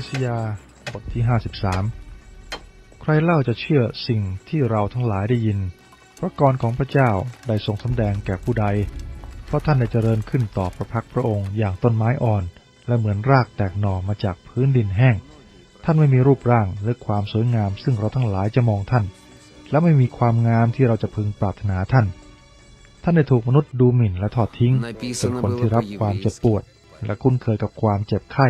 ิสยาบทที่ห้าสิบสามใครเล่าจะเชื่อสิ่งที่เราทั้งหลายได้ยิน พระกรของพระเจ้าได้ทรงสำแดงแก่ผู้ใด เพราะท่านได้เจริญขึ้นต่อพระพักพระองค์อย่างต้นไม้อ่อน และเหมือนรากแตกหน่อมาจากพื้นดินแห้ง ท่านไม่มีรูปร่างและความสวยงาม ซึ่งเราทั้งหลายจะมองท่าน และไม่มีความงามที่เราจะพึงปรารถนาท่าน ท่านได้ถูกมนุษย์ดูหมิ่นและทอดทิ้งเป็นคนที่รับความเจ็บปวด และคุ้นเคยกับความเจ็บไข้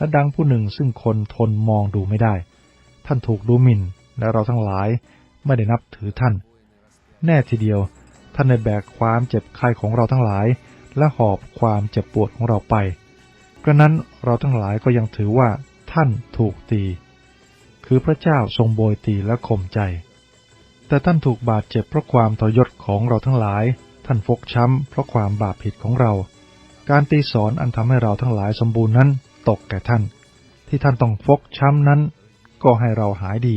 และดังผู้หนึ่งซึ่งคนทนมองดูไม่ได้ ท่านถูกดูหมิ่น และเราทั้งหลายไม่ได้นับถือท่าน แน่ทีเดียว ท่านได้แบกความเจ็บไข้ของเราทั้งหลาย และหอบความเจ็บปวดของเราไป กระนั้นเราทั้งหลายก็ยังถือว่าท่านถูกตี คือพระเจ้าทรงโบยตีและข่มใจ แต่ท่านถูกบาดเจ็บเพราะความทรยศของเราทั้งหลาย ท่านฟกช้ำเพราะความบาปผิดของเรา การตีสอนอันทำให้เราทั้งหลายสมบูรณ์นั้น ตกแก่ท่าน ที่ท่านต้องฟกช้ำนั้น ก็ให้เราหายดี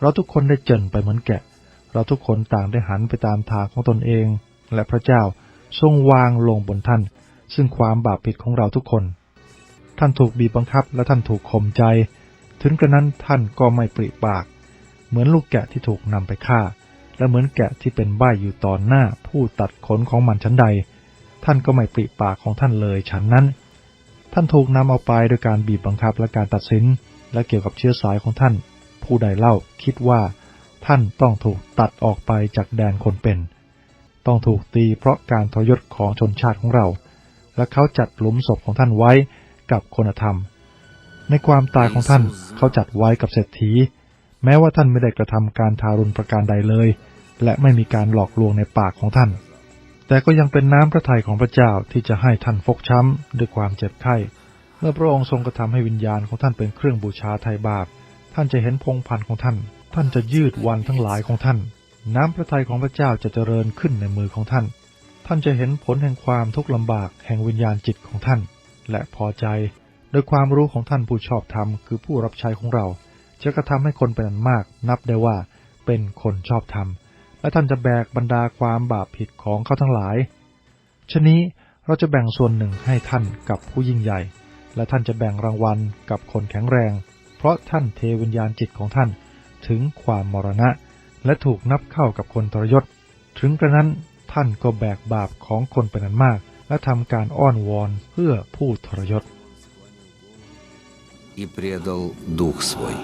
เราทุกคนได้เจินไปเหมือนแกะ เราทุกคนต่างได้หันไปตามทางของตนเอง และพระเจ้าทรงวางลงบนท่าน ซึ่งความบาปผิดของเราทุกคน ท่านถูกบีบบังคับและท่านถูกข่มใจ ถึงกระนั้นท่านก็ไม่ปริปาก เหมือนลูกแกะที่ถูกนำไปฆ่า และเหมือนแกะที่เป็นใบ้อยู่ต่อหน้าผู้ตัดขนของมันชั้นใด ท่านก็ไม่ปริปากของท่านเลยฉันนั้น ท่านถูกนำเอาไปโดยการบีบบังคับและการตัดสิน และเกี่ยวกับเชื้อสายของท่าน ผู้ใดเล่าคิดว่า ท่านต้องถูกตัดออกไปจากแดนคนเป็น ต้องถูกตีเพราะการทรยศของชนชาติของเรา และเขาจัดหลุมศพของท่านไว้กับคนธรรม ในความตายของท่านเขาจัดไว้กับเศรษฐี แม้ว่าท่านไม่ได้กระทำการทารุณประการใดเลย และไม่มีการหลอกลวงในปากของท่าน แต่ก็ยังเป็นน้ำพระทัยของพระเจ้าที่จะให้ท่านฟกช้ำด้วยความเจ็บไข้ เมื่อพระองค์ทรงกระทำให้วิญญาณของท่านเป็นเครื่องบูชาไถ่บาป ท่านจะเห็นพงพันธ์ของท่าน ท่านจะยืดวันทั้งหลายของท่าน น้ำพระทัยของพระเจ้าจะเจริญขึ้นในมือของท่าน ท่านจะเห็นผลแห่งความทุกข์ลำบากแห่งวิญญาณจิตของท่าน และพอใจ โดยความรู้ของท่านผู้ชอบธรรมคือผู้รับใช้ของเรา จะกระทำให้คนเป็นอันมาก นับได้ว่าเป็นคนชอบธรรม และท่านจะแบกบรรดาความบาปผิดของเขาทั้งหลาย ชะนี้เราจะแบ่งส่วนหนึ่งให้ท่านกับผู้ยิ่งใหญ่ และท่านจะแบ่งรางวัลกับคนแข็งแรง เพราะท่านเทวิญญาณจิตของท่านถึงความมรณะ และถูกนับเข้ากับคนทรยศ ถึงกระนั้นท่านก็แบกบาปของคนเป็นอันมาก และทำการอ้อนวอนเพื่อผู้ทรยศ и предал дух свой.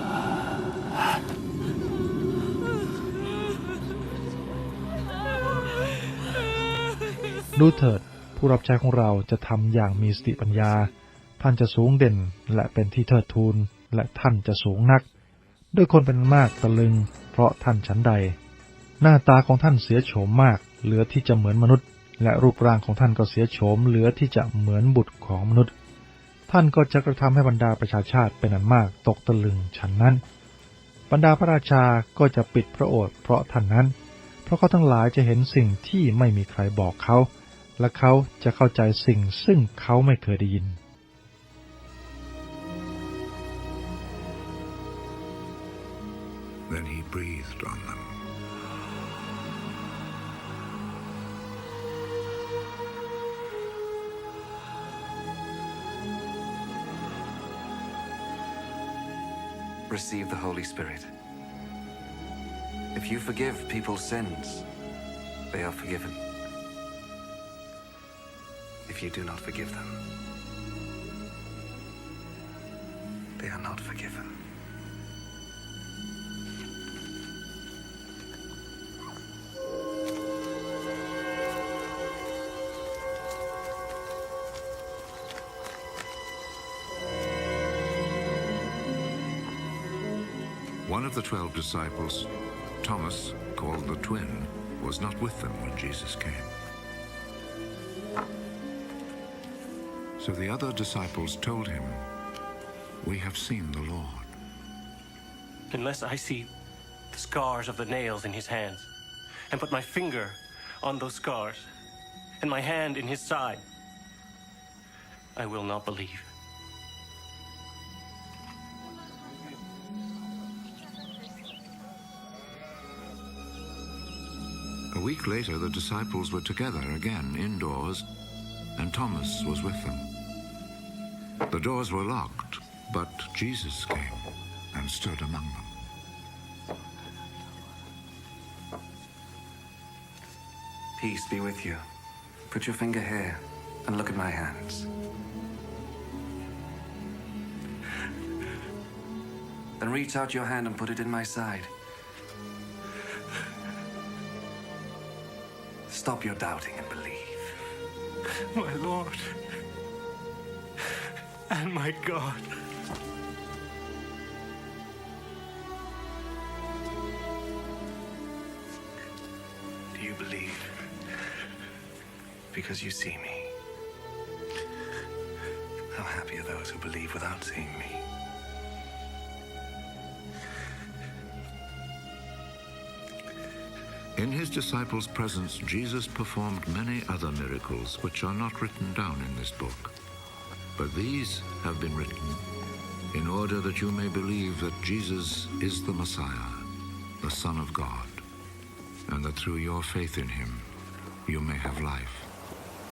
ดูเถิด ผู้รับใช้ของเราจะทำอย่างมีสติปัญญา ท่านจะสูงเด่นและเป็นที่เทิดทูนและท่านจะสูงนัก ด้วยคนเป็นมากตะลึง เพราะท่านชั้นใด หน้าตาของท่านเสียโฉมมาก เหลือที่จะเหมือนมนุษย์ และรูปร่างของท่านก็เสียโฉม เหลือที่จะเหมือนบุตรของมนุษย์ ท่านก็จะกระทำให้บรรดาประชาชาติเป็นอันมากตกตะลึงฉันนั้น บรรดาพระราชาก็จะปิดพระโอษฐ์เพราะท่านนั้น เพราะเขาทั้งหลายจะเห็นสิ่งที่ไม่มีใครบอกเขา และเขาจะเข้าใจสิ่งซึ่งเขาไม่เคยได้ยิน Then he breathed on them. receive the Holy Spirit. If you forgive people's sins, they are forgiven. If you do not forgive them, they are not forgiven. One of the twelve disciples, Thomas, called the twin, was not with them when Jesus came. So the other disciples told him, We have seen the Lord. unless I see the scars of the nails in his hands, and put my finger on those scars, and my hand in his side, I will not believe. A week later, the disciples were together again indoors, and Thomas was with them. The doors were locked, But Jesus came and stood among them. Peace be with you. Put your finger here and look at my hands. Then reach out your hand and put it in my side. Stop your doubting and believe. My Lord and my God. Do you believe? Because you see me. How happy are those who believe without seeing me? In his disciples' presence, Jesus performed many other miracles which are not written down in this book. But these have been written in order that you may believe that Jesus is the Messiah, the Son of God, and that through your faith in him you may have life.